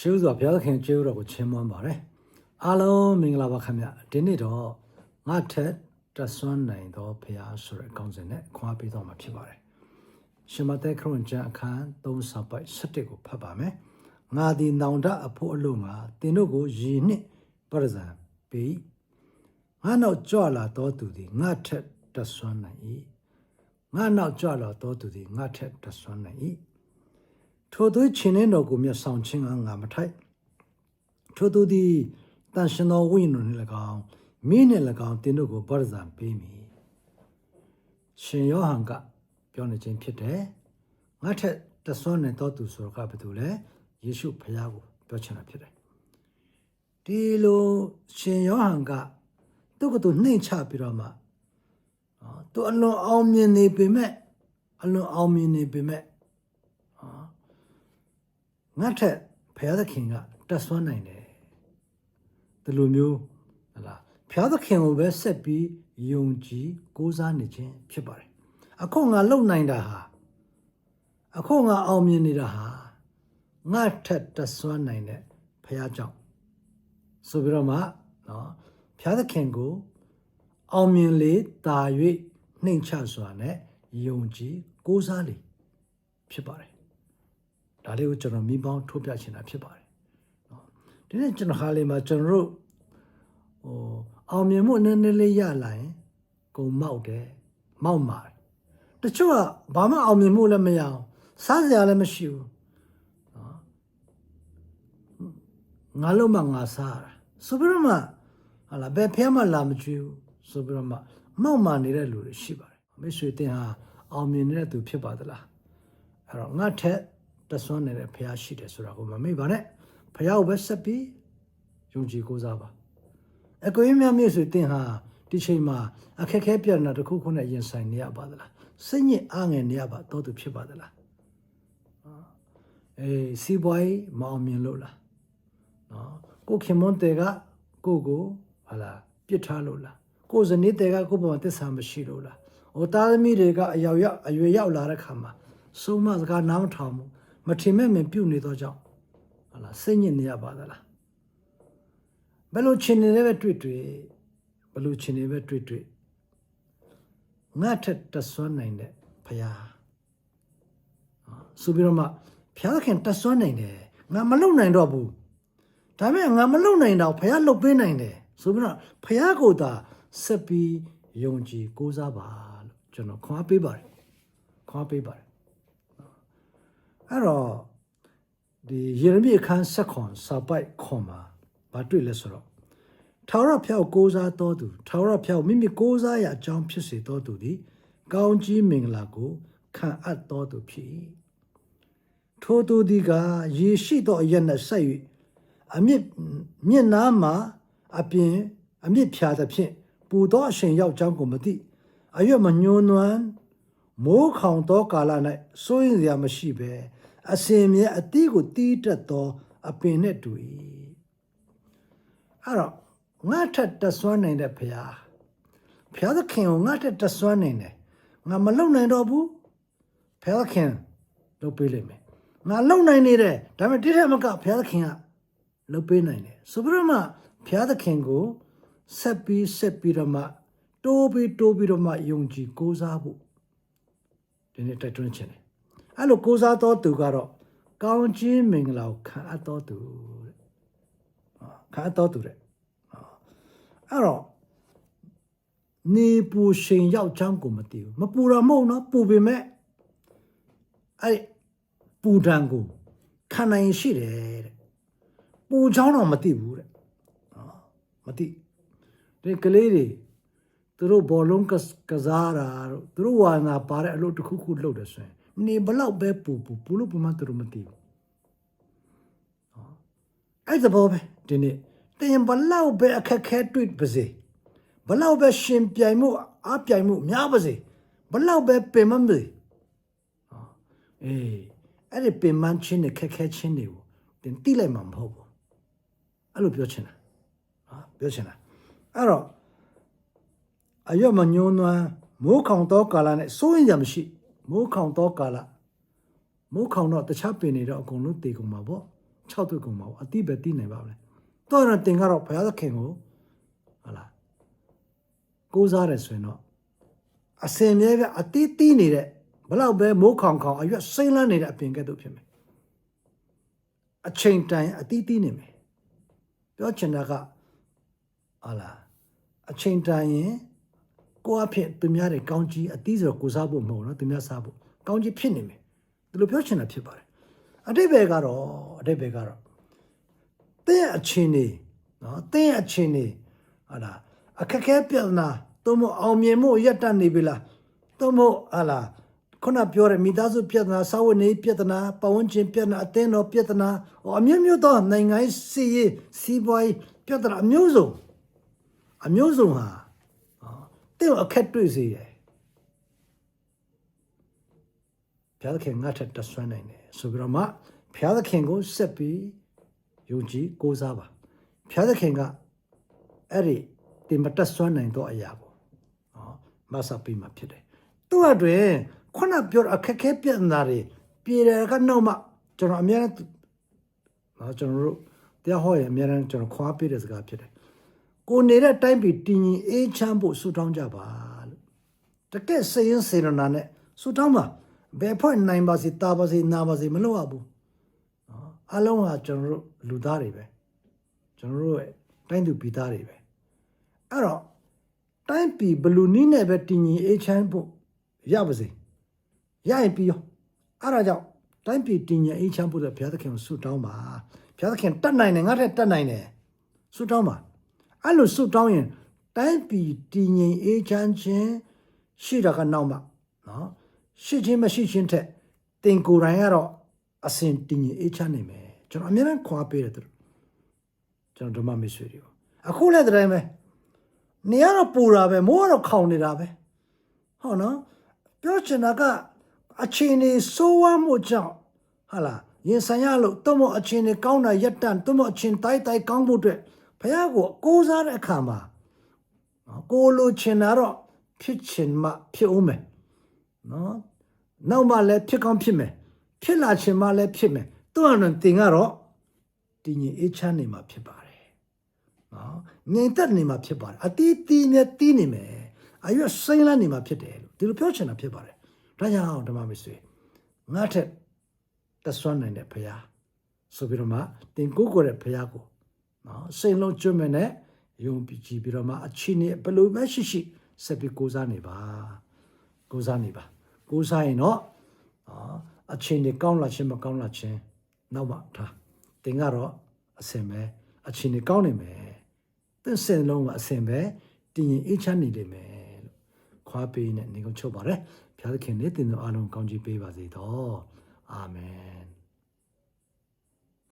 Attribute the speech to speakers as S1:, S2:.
S1: ရှုစွာဘုရားသခင်ကျေးဇူးတော်ကိုချီးမွမ်းပါတယ်အားလုံးမင်္ဂလာပါခင်ဗျဒီနေ့တော့ငါထက်တဆွမ်းနိုင်သောဘုရားဆိုတဲ့အကောင်းစဉ်နဲ့ခွာပေးတော့မှာဖြစ်ပါတယ်ရှမသက်ခရစ်ကျမ်းအခန်း3စာပိုက်7ကိုဖတ်ပါမယ်ငါသည်နောင်တအဖို့အလို့ငါတင်တို့ကိုယီနှစ်ပရဇံပေးငါနောက်ကြွလာတော်သူသည်ငါထက်တဆွမ်းနိုင်၏ငါနောက်ကြွလာတော်သူသည်ငါထက်တဆွမ်းနိုင်၏ ထိုသူချင်းနှင်းတော်ကိုမျက်ဆောင်ခြင်းကငါမထိုက်ထိုသူသည်တန်ရှင်တော်ဝိညာဉ်နှင့်၎င်းမိနှင့်၎င်းတင်တို့ကိုပရဇံပေးမည်ရှင်ယောဟန်ကပြောနေခြင်းဖြစ်တယ်ငါထက်တဆွမ်းနေတော်သူဆိုတော့ကဘာတူလဲယေရှုဖခင်ကိုပြောချင်တာဖြစ်တယ်ဒီလိုရှင်ယောဟန်ကသူ့ကိုယ်သူနှိမ့်ချပြီးတော့မှနော်သူအလွန်အောင်မြင်နေပေမဲ့အလွန်အောင်မြင်နေပေမဲ့ ငါထက်ဖခင်သခင်ကတက်ဆွမ်းနိုင်တယ်ဒီလိုမျိုးဟလာဖခင်သခင်ကိုပဲဆက်ပြီးယုံကြည်ကိုးစားနေခြင်းဖြစ်ပါတယ်အခုငါလုံနိုင်တာဟာအခုငါအောင်မြင်နေတာဟာငါထက်တက်ဆွမ်းနိုင်တဲ့ဖခင်ကြောင့်ဆိုပြီးတော့မှနော်ဖခင်သခင်ကို အောင်မြင်လေတာ၍နှိမ်ချစွာနဲ့ယုံကြည်ကိုးစားလေဖြစ်ပါတယ် ဒါလေးကိုကျွန်တော်မိပေါင်းထုတ်ပြချင်တာဖြစ်ပါတယ်နော်ဒီနေ့ကျွန်တော်ဟာလေးမှာကျွန်တော်တို့ဟိုအောင်မြင်မှုနည်းနည်းလေးရလာရင်ကုံမောက်တယ်မောက်မာတယ်တချို့ကဘာမှအောင်မြင်မှုလည်းမရအောင်စားစရာလည်းမရှိဘူးနော်ငါလုံးမငါစားရတာဆိုပြီးတော့မှဟာလာဘယ်ဖះမှလာမကြည့်ဘူးဆိုပြီးတော့မှမောက်မာနေတဲ့လူတွေရှိပါတယ်မိတ်ဆွေတင်ဟာအောင်မြင်နေတဲ့သူဖြစ်ပါသလားအဲ့တော့ငါထက် တဆွမ်းနေတဲ့ဖះရှိတယ်ဆိုတာကိုမမေ့ပါနဲ့ဖះကိုပဲဆက်ပြီးယုံကြည်ကိုးစားပါအကွေးမြတ်မြတ်ဆိုတင်ဟာဒီချိန်မှာအခက်ခဲပြဿနာတစ်ခုခုနဲ့ရင်ဆိုင်နေရပါသလားစိတ်ညစ်အားငယ်နေရပါတော့သူဖြစ်ပါသလားအေးစီးပွားရေးမအောင်မြင်လို့လားနော်ကိုခင်မွန်တဲကကိုကိုဟာလာပြစ်ထားလို့လားကိုဇနီးတဲကကိုပေါ်မှာတစ္ဆာမရှိလို့လားဟိုသားသမီးတွေကအယောက်ရောက်အရွယ်ရောက်လာတဲ့ခါမှာစိုးမစကားနားမထောင်ဘူး မထင်မဲ့မင်ပြုတ်နေတော့ကြောင့်ဟာလာစိတ်ညစ်နေရပါသလားဘယ်လိုချင်နေလဲပဲတွေ့တွေ့ဘယ်လိုချင်နေပဲတွေ့တွေ့ငါထက်တဆွမ်းနိုင်တဲ့ဖရာဆိုပြီးတော့မှဖျားခင်တဆွမ်းနိုင်တယ်ငါမလုံနိုင်တော့ဘူးဒါပေမဲ့ငါမလုံနိုင်တော့ဖရာလှုပ်ပေးနိုင်တယ်ဆိုပြီးတော့ဖရာကိုသာဆက်ပြီးယုံကြည်ကိုးစားပါလို့ကျွန်တော်ခွန်အားပေးပါတယ်ခွန်အားပေးပါတယ် အဲ့တော့ဒီယေရမိအခန်းဆက်ခွန်စာပိုက်ခွန်မှာမတွေ့လဲဆိုတော့ထာဝရဘုရားကိုးစားတော်သူထာဝရဘုရားမိမိကိုးစားရာအကြောင်းဖြစ်စေတော်သူသည် ကောင်းကြီးမင်္ဂလာကိုခံအပ်တော်သူဖြစ်၏ထိုသူသည်ကယေရှိသောအရ၌ဆက်၍အမြင့်မြင့်နားမှာအပြင်အမြင့်ဖြာသဖြင့်ပူသောအရှင်ရောက်ကြောင်းကိုမသိအရွက်မညှိုးနွမ်းမိုးခေါင်သောကာလ၌စိုးရင်စရာမရှိဘဲ အစင်မြဲအတီးကိုတီးတက်သော အပင်နှင့်တူ၏အဲ့တော့ငါထက်တဆွမ်းနိုင်တဲ့ဘုရားဘုရားသခင်ကိုငါထက်တဆွမ်းနိုင်တယ်ငါမလုံနိုင်တော့ဘူးဘုရားသခင်လုပ်ပေးလိမ့်မယ်ငါလုံနိုင်နေတယ်ဒါပေမဲ့တိထက်မကဘုရားသခင်ကလုပ်ပေးနိုင်တယ်ဆိုပြီးတော့မှဘုရားသခင်ကိုဆက်ပြီးဆက်ပြီးတော့မှတိုးပြီးတိုးပြီးတော့မှယုံကြည်ကိုးစားဖို့ဒီနေ့တိုက်တွန်းခြင်းတယ် အဲ့လိုကိုးစားတော်သူကတော့ကောင်းခြင်းမင်္ဂလာကိုခံအပ်တော်သူတဲ့ခံအပ်တော်သူတဲ့အဲ့တော့နေပူရှင်ရောက်ချောင်းကိုမသိဘူးမပူတော့မဟုတ်နော်ပူပေမဲ့အဲ့ပူတံကိုခံနိုင်ရှိတယ်တဲ့ပူချောင်းတော့မသိဘူးတဲ့နော်မသိဒီကလေးတွေသူတို့ဘောလုံးကစားတာတို့သူတို့ဝါနာပါတဲ့အလုပ်တစ်ခုခုလုပ်တယ်ဆိုရင် နေဘလောက်ပဲပူပူပူလို့ပူမှသူတို့မသိဘူးနော်အဲ့ဒါဘောပဲဒီနေ့တင်ဘလောက်ပဲအခက်ခဲတွေ့ပါစေဘလောက်ပဲရှင်ပြိုင်မှုအပြိုင်မှုများပါစေဘလောက်ပဲပင်မမေနော်အေးအဲ့ဒီပင်မချင်းနဲ့ခက်ခဲချင်းတွေကိုတင်တိလိုက်မှာမဟုတ်ဘူးအဲ့လိုပြောချင်တာဟာပြောချင်တာအဲ့တော့အရွက်မညှိုးနွမ်းမိုးခေါင်သောကာလနဲ့စိုးရင်ကြမရှိ မိုးခေါင်သောကာလမိုးခေါင်တော့တခြားပင်တွေတော့အကုန်လုံးတည်ကုန်မှာပေါ့6သွေးကုန်ပါဘူးအတိပဲတိနိုင်ပါမလဲတော့တော့တင်ကတော့ဘုရားသခင်ကိုဟာလားကိုးစားတယ်ဆိုရင်တော့အစင်မြဲပဲအတိတိနေတဲ့ဘလောက်ပဲမိုးခေါင်ခေါင်အရွက်စိမ့်လန်းနေတဲ့အပင်ကဲ့သို့ဖြစ်မယ်အချိန်တိုင်အတိတိနေမယ်ပြောချင်တာကဟာလားအချိန်တိုင်ရင် ကိုယ့်အဖြစ်သူများတွေကောင်းကြီးအတိဆိုတော့ကိုစားဖို့မဟုတ်နော်သူများစားဖို့ကောင်းကြီးဖြစ်နေမယ်ဒီလိုပြောချင်တာဖြစ်ပါတယ်အတိတ်ဘယ်ကတော့အတိတ်ဘယ်ကတော့တဲ့ရဲ့အချင်းနေနော်တဲ့ရဲ့အချင်းနေဟာလားအခက်အခဲပြဿနာသို့မဟုတ်အောင်မြင်မှုရက်တတ်နေပြီလားသို့မဟုတ်ဟာလားခုနပြောတဲ့မိသားစုပြဿနာစာဝတ်နေပြဿနာပဝန်းကျင်ပြဿနာအသင်းတော်ပြဿနာဟောအမျိုးမျိုးသောနိုင်ငံရေးစီးရေးစီးပွားရေးပြဿနာအမျိုးစုံအမျိုးစုံဟာဟော တဲ့ကိုအခက်တွေ့စေတယ်ဘုရားသခင်ငါ့ထက်တဆွမ်းနိုင်တယ်ဆိုပြီးတော့မှဘုရားသခင်ကိုဆက်ပြီးယုံကြည်ကိုးစားပါဘုရားသခင်ကအဲ့ဒီတင်မတက်ဆွမ်းနိုင်တော့အရာပေါ့နော်မဆပ်ပြီးမှဖြစ်တယ်သူ့အတွင်ခုနပြောတဲ့အခက်အခဲပြဿနာတွေပြေတယ်ကနောက်မှကျွန်တော်အများနဲ့နော်ကျွန်တော်တို့တရားဟောရင်အများနဲ့ကျွန်တော်ခွာပေးတဲ့စကားဖြစ်တယ် ကိုနေတဲ့တိုင်းပြည်တည်ငြိမ်အေးချမ်းဖို့ဆုတောင်းကြပါလို့တကယ်စိတ်ရင်းစေရနာနဲ့ဆုတောင်းပါဘယ်ဖွဲ့နိုင်ပါစေတာပါစေနာပါစေမလုပ်ရဘူးနော်အလုံးကကျွန်တော်တို့လူသားတွေပဲကျွန်တော်တို့ရဲ့တိုင်းသူပြည်သားတွေပဲအဲ့တော့တိုင်းပြည်ဘလူနီးနဲ့ပဲတည်ငြိမ်အေးချမ်းဖို့ရပါစေရရင်ပြီးရောအဲ့ဒါကြောင့်တိုင်းပြည်တည်ငြိမ်အေးချမ်းဖို့တဲ့ဘုရားသခင်ကိုဆုတောင်းပါဘုရားသခင်တတ်နိုင်တယ်ငါထက်တတ်နိုင်တယ်ဆုတောင်းပါ အဲ့လိုဆုတောင်းရင်တိုင်းပြည်တည်ငြိမ်အေးချမ်းခြင်းရှိတာကနောက်မှနော်ရှိခြင်းမရှိခြင်းထက်တင်ကိုယ်တိုင်ကတော့အစဉ်တည်ငြိမ်အေးချမ်းနေမယ်ကျွန်တော်အများနဲ့ခွာပေးတယ်သူတို့ကျွန်တော်ဓမ္မမဆွေတွေကိုအခုလည်းတည်းပဲနေရတော့ပူတာပဲမိုးကတော့ခေါင်နေတာပဲဟုတ်နော်ပြောချင်တာကအချိန်နေဆိုးဝါးမှုကြောင့်ဟာလားရင်ဆိုင်ရလို့တုံ့မအချိန်နေကောင်းတာရက်တန်တုံ့မအချိန်တိုက်တိုက်ကောင်းဖို့အတွက် ဘုရားကိုကိုးစားတဲ့အခါမှာနော်ကိုလိုချင်တာတော့ဖြစ်ချင်မှဖြစ်ဦးမယ်နော်နောက်မှလည်းဖြစ်ကောင်းဖြစ်မယ်ဖြစ်လာချင်မှလည်းဖြစ်မယ်သူ့အရင်တင်ကတော့တည်ငြိမ်အေးချမ်းနေမှာဖြစ်ပါတယ်နော်ငြိမ်သက်နေမှာဖြစ်ပါတယ်အတီးတီးနဲ့တီးနေမယ်အရွက်စိမ့်လန်းနေမှာဖြစ်တယ်လို့ဒီလိုပြောချင်တာဖြစ်ပါတယ်ဒါကြောင့်ဓမ္မမဆွေငါထက်တဆွမ်းနိုင်တဲ့ဘုရားဆိုပြီးတော့မှတင်ကိုးကိုယ်တဲ့ဘုရားကို နော်စိတ်လုံးကျွတ်မဲ့နဲ့ယုံကြည်ကြည်ပြီးတော့မှအချင်းနဲ့ဘယ်လိုပဲရှိရှိဆက်ပြီးကိုးစားနေပါကိုးစားနေပါကိုးစားရင်တော့နော်အချင်းတွေကောင်းလာခြင်းမကောင်းလာခြင်းနောက်မှထားတင်ကတော့အစင်ပဲအချင်းတွေကောင်းနေမယ်သင်စင်လုံးကအစင်ပဲတည်ရင်အေးချမ်းနေလိမ့်မယ်လို့ခွာပေးနဲ့နေကုန်ချုပ်ပါတယ်ဘုရားသခင်နဲ့တင်တော်အားလုံးကောင်းချီးပေးပါစေတော့အာမင်